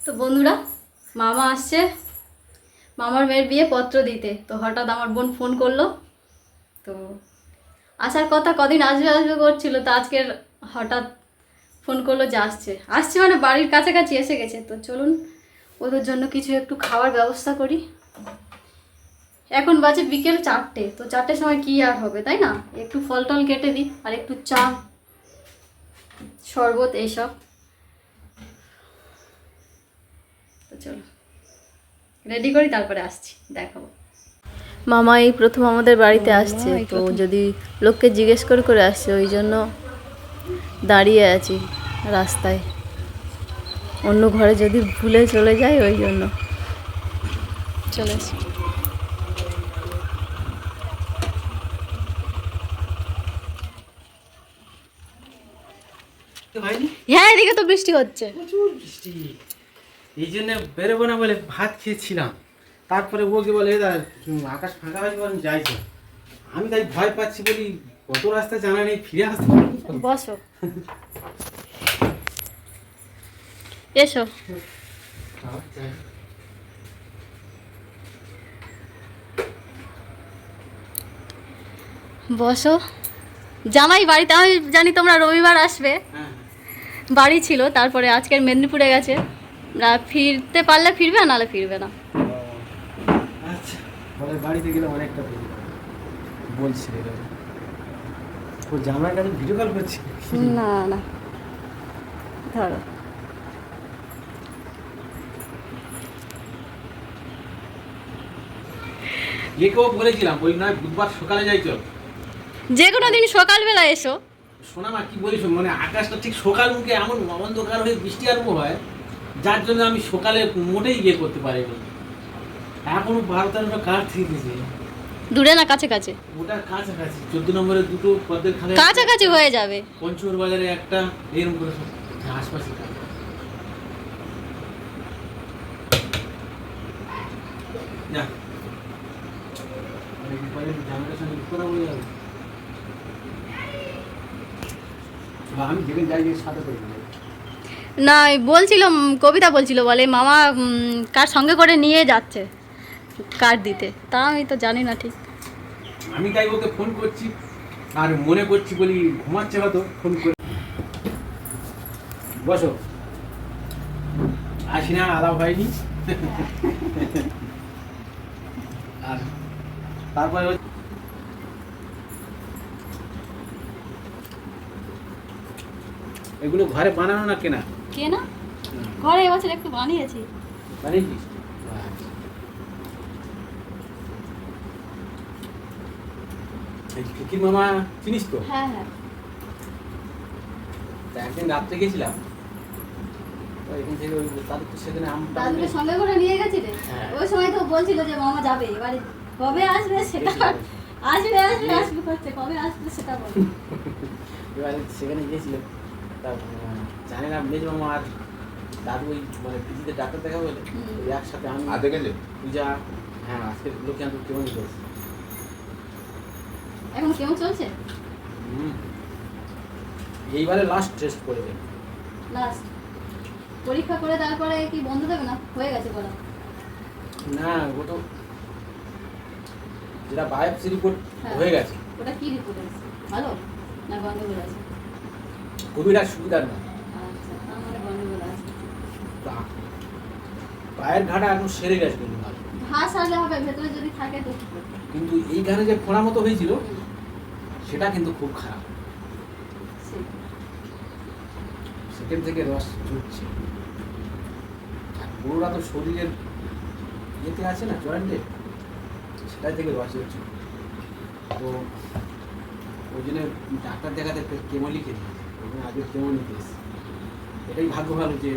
তো বন্ধুরা, মামা আসছে। মামার মেয়ের বিয়ে পত্র দিতে। তো হঠাৎ আমার বোন ফোন করল। তো আসার কথা কদিন আসবে আসবে করছিল, তো আজকের হঠাৎ ফোন করল যে আসছে। আসছে মানে বাড়ির কাছাকাছি এসে গেছে। তো চলুন, ওদের জন্য কিছু একটু খাওয়ার ব্যবস্থা করি। এখন বাজে বিকেল চারটে। তো চারটের সময় কি আর হবে, তাই না? একটু ফল টল কেটে দিই, আর একটু চা, শরবত, এইসব তো চলো। রেডি করি তারপরে আসছি দেখাবো। মামা এই প্রথম আমাদের বাড়িতে আসছে তো যদি লোককে জিজ্ঞেস করে করে আসছে ওই জন্য দাঁড়িয়ে আছি রাস্তায়। অন্য ঘরে যদি ভুলে চলে যায় ওই জন্য। চলে আসি। হ্যাঁ এদিকে তো বৃষ্টি হচ্ছে। প্রচুর বৃষ্টি। এই জন্য বেরোবো না বলে ভাত খেয়েছিলাম। তারপরে ওকে বলে দাদা আকাশ ফাঁকা হয়েছে বলে যাইছো আমি তাই ভয় পাচ্ছি বলি কত রাস্তা জানা নেই ফিরে আসতে বসো। এসো। বসো। জামাই বাড়িতে আমি জানি তোমরা রবিবার আসবে। হ্যাঁ। বাড়ি ছিল তারপরে আজকের মেদিনীপুরে গেছে। না ফিরতে পারলে ফিরবে নাহলে ফিরবে না। আচ্ছা বলে বাড়িতে গেলে অনেকটা এরকম। ও কাছে ভিডিও কল করছে? না না। ধরো। একেও বলেছিলাম ওই নয় বুধবার সকালে যাই চল। যে কোনো দিন সকালবেলা এসো। শোনা মা কি বলিস? মানে আকাশটা ঠিক সকাল মুখে এমন অন্ধকার হয়ে বৃষ্টি আরম্ভ হয়। যার জন্য আমি সকালে মোটেই ইয়ে করতে পারিনি। এখনও বারো তেরোটা কাজ থেকে দূরে না কাছে কাছে ওটা কাছাকাছি। চোদ্দ নম্বরে দুটো পদ্মের খালে কাছাকাছি হয়ে যাবে। পঞ্চমুর বাজারে একটা এরকম করে আশপাশে না আমি যেখানে যাই সাথে করে। না বলছিল কবিতা বলছিল, বলে, মামা কার সঙ্গে করে নিয়ে যাচ্ছে? কার দিতে? তা আমি তো জানি না ঠিক। আমি তাই ওকে ফোন করছি, আর মনে করছি বলি, ঘুমাচ্ছে হয়তো ফোন করে। বসো। আসি না, আলাপ হয়নি। আর তারপরে এগুলো ঘরে বানানো না কেনা? না? ঘরে এবছর একটু বানিয়েছি। বানিয়েছিস? এই মামা চিনিস তো? হ্যাঁ হ্যাঁ। একদিন রাত্রে গেছিলাম। এখান থেকে ওই তাদের তো সেখানে আম টাম সঙ্গে করে নিয়ে গেছিলে হ্যাঁ। ওই সময় তো বলছিল যে মামা যাবে এবারে কবে আসবে সেটা আসবে আসবে আসবে করছে কবে আসবে সেটা বল। এবারে সেখানে গিয়েছিলাম তা আহ, জানি না মেজ মামা আর দাদু ওই মানে পিজিতে ডাক্তার দেখা বলে একসাথে আমি আদে গেলে? পূজা হ্যাঁ আজকে লোকে আমি কেমন চলছে এখন কেমন চলছে? হুম। এইবারে লাস্ট টেস্ট করে দেবে। লাস্ট পরীক্ষা করে তারপরে কি বন্ধ দেবে না? হয়ে গেছে বলা। না ও তো যেটা বায়োপসি রিপোর্ট হ্যাঁ। হয়ে গেছে। ওটা কি রিপোর্ট আছে ভালো? না গন্ডগোল আছে? খুবই আর সুবিধার না আচ্ছা তার মানে গন্ডগোল আছে পায়ের ঘাটা এখন সেরে গেছে কিন্তু ভালো। ঘাস আসলে হবে ভেতরে যদি থাকে তো। কিন্তু এইখানে যে ফোড়া মতো হয়েছিল সেটা কিন্তু খুব খারাপ। সেখান থেকে রস ঝুটছে আর পুরোটা তো শরীরের ইয়েতে আছে না জয়েন্টে? সেটা থেকে রস হচ্ছে। তো ওই জন্য ডাক্তার দেখাতে কেমো লিখে দিয়েছে আগে কেমো নিতে এটাই ভাগ্য ভালো যে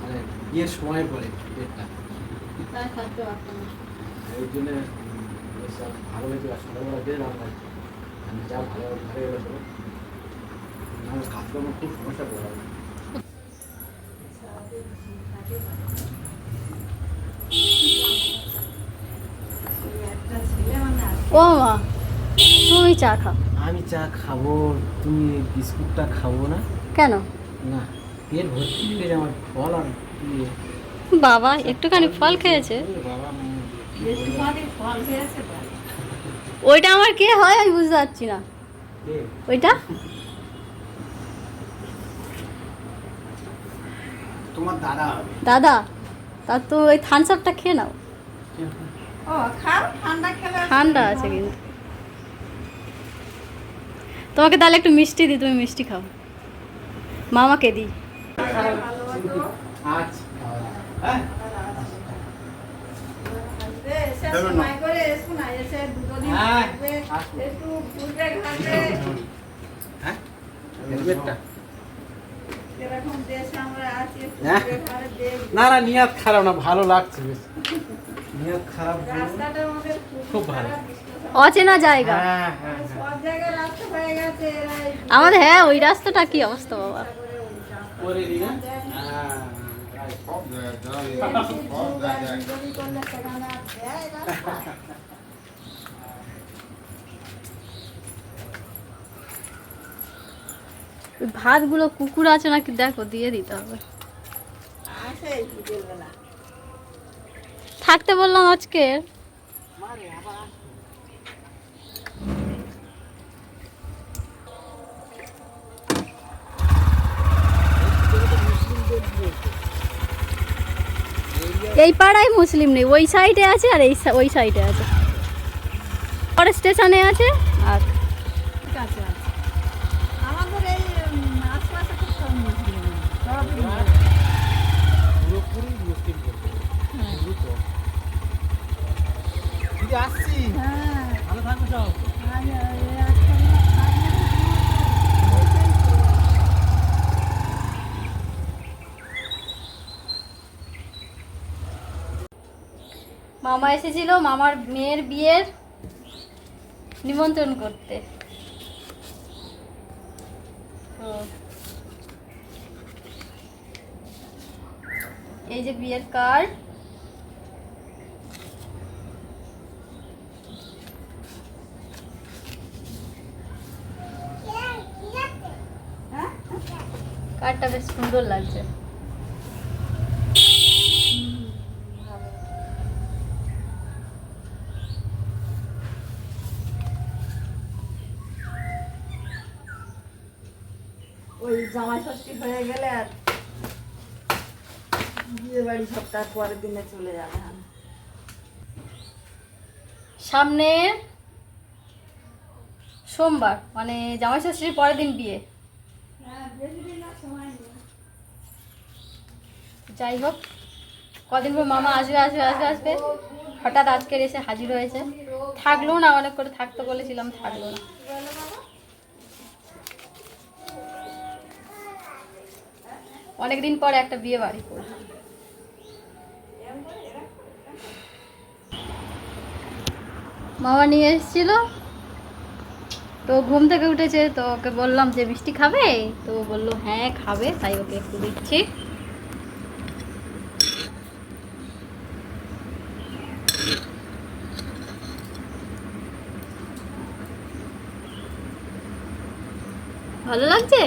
মানে বিয়ের সময় পরে ডেটটা। এই জন্য সব ভালো বেরোলাম ভাই আমি যা ভালো ভালো হয়ে গেলো কাজকর্ম খুব সমস্যা পড়ে যাবে ও মা তুমি চা খাও। আমি চা খাব তুমি বিস্কুটটা খাব না? কেন? না। পেট ভর্তি হয়ে গেছে আমার ফল আর। বাবা একটুখানি ফল খেয়েছে? ওইটা আমার কে হয় আমি বুঝতে পারছি না। ওইটা? তোমার দাদা তার তো ওই থানস আপটা খেয়ে নাও। ও খাও ঠান্ডা খেলে ঠান্ডা আছে কিন্তু। তোমাকে তাহলে একটু মিষ্টি দিই তুমি মিষ্টি খাও। মামাকে দিই। না। না নিয়াত খারাপ না ভালো লাগছে বেশ নিয়াত খারাপ খুব ভালো। অচেনা জায়গা হ্যাঁ হ্যাঁ হ্যাঁ। আমাদের হ্যাঁ ওই রাস্তাটা কি অবস্থা বাবা আর দেয় ভাতগুলো কুকুর আছে নাকি? দেখো দিয়ে দিতে হবে। থাকতে বললাম আজকে। এই পাড়ায় মুসলিম নেই, ওই সাইডে আছে আর এই ওই সাইডে আছে। পরে স্টেশনে আছে আর ঠিক আছে, আছে। আমাদের এই উম, আশপাশে খুব কম মুসলিম। সব হিন্দু। পুরোপুরি মুশকিল করতে পুরো কম। দিদি আসছি হ্যাঁ ভালো থাকবে সব আজ এই আজকাল মামা এসেছিল মামার মেয়ের বিয়ের নিমন্ত্রণ করতে। তো এই যে বিয়ের কার্ড। কার্ডটা বেশ সুন্দর লাগছে। জামাই ষষ্ঠী হয়ে গেলে আর বিয়ে বাড়ি সপ্তাহ পরের দিনে চলে যাবে সামনে সোমবার মানে জামাই ষষ্ঠীর পরের দিন বিয়ে। যাই হোক কদিন পর মামা আসবে আসবে আসবে আসবে। হঠাৎ আজকের এসে হাজির হয়েছে। থাকল না অনেক করে থাকতে বলেছিলাম থাকল না। অনেকদিন পর একটা বিয়ে বাড়ি করল মামা নিয়ে এসেছিল, তো ঘুম থেকে উঠেছে, তো ওকে বললাম যে, মিষ্টি খাবে? তো বলল হ্যাঁ খাবে, তাই ওকে একটু দিচ্ছি। ভালো লাগছে?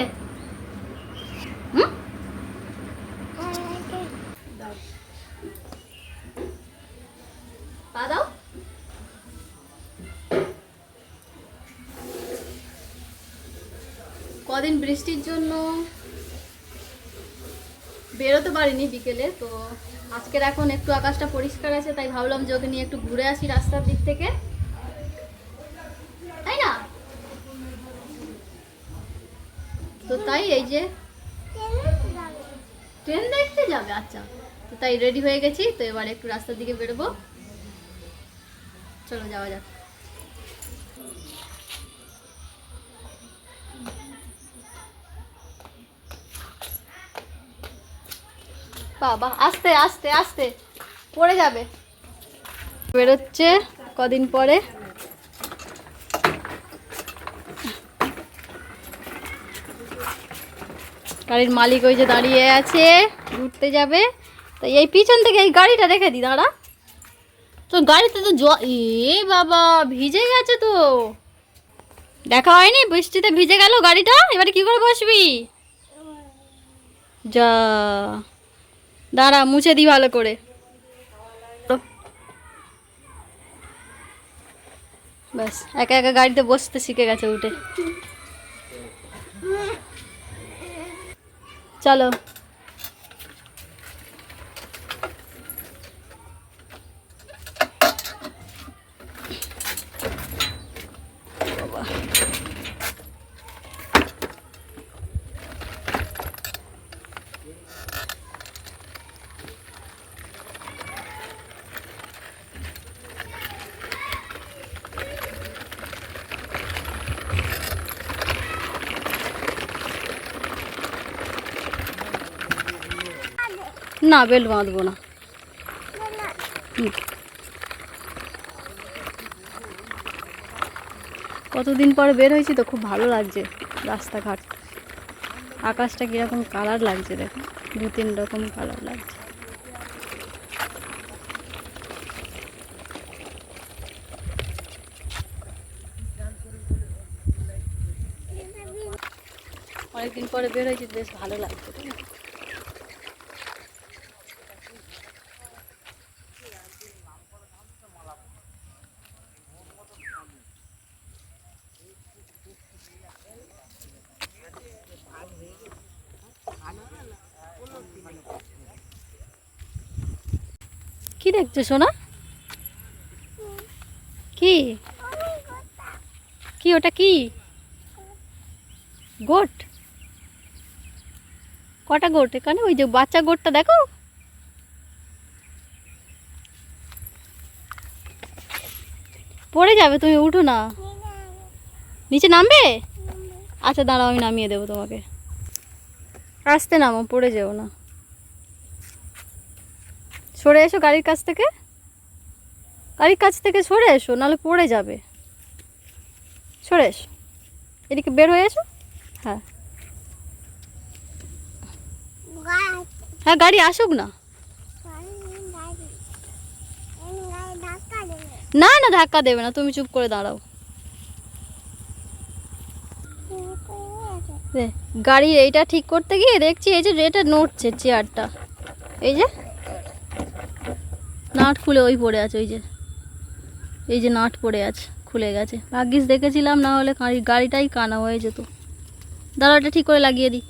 কদিন বৃষ্টির জন্য বেরোতে পারিনি বিকেলে, তো আজকের এখন একটু আকাশটা পরিষ্কার আছে, তাই ভাবলাম যে ওকে নিয়ে একটু ঘুরে আসি রাস্তার দিক থেকে। তাই না? তো তাই এই যে ট্রেন দেখতে যাবে আচ্ছা। তো তাই রেডি হয়ে গেছি, তো এবার একটু রাস্তার দিকে বেরোবো। চলো যাওয়া যাক। বাবা, আস্তে আস্তে আস্তে। পড়ে যাবে। বেরোচ্ছে কদিন পরে। গাড়ির মালিক ওই যে দাঁড়িয়ে আছে, ঘুরতে যাবে। তো এই পিছন থেকে এই গাড়িটা রেখে দি, দাঁড়া। তো গাড়িতে তো জ এ বাবা, ভিজে গেছে তো। দেখা হয়নি? বৃষ্টিতে ভিজে গেল গাড়িটা? এবারে কি করে বসবি? যা। দাঁড়া মুছে দিই ভালো করে। ব্যাস একা একা গাড়িতে বসতে শিখে গেছে উঠে। চলো। না বেল্ট বাঁধবো না। কতদিন পর বের হয়েছি তো খুব ভালো লাগছে রাস্তাঘাট। আকাশটা কীরকম কালার লাগছে দেখো, দু তিন রকম কালার লাগছে। অনেকদিন পরে বের হয়েছি, বেশ ভালো লাগছে। কি দেখছ, সোনা? কি? কি, ওটা কি? গোট? কটা গোট এখানে? ওই যে বাচ্চা গোটটা দেখো। পড়ে যাবে, তুমি উঠো না। নিচে নামবে? আচ্ছা দাঁড়াও, আমি নামিয়ে দেবো তোমাকে। আসতে নামো, পড়ে যেও না। সরে এসো গাড়ির কাছ থেকে। গাড়ির কাছ থেকে সরে এসো নাহলে পড়ে যাবে। সরে এসো। এদিকে বের হয়ে এসো। হ্যাঁ। হ্যাঁ গাড়ি আসুক না। না না ধাক্কা দেবে না তুমি চুপ করে দাঁড়াও। রে, গাড়ির এইটা ঠিক করতে গিয়ে দেখছি এই যে এটা নড়ছে চেয়ারটা। এই যে। নাট খুলে ওই পড়ে আছে, ওই যে। এই যে নাট পড়ে আছে, খুলে গেছে। ভাগ্যিস দেখেছিলাম, না হলে গাড়িটাই কানা হয়ে যেত। দাঁড়াটা ঠিক করে লাগিয়ে দিই।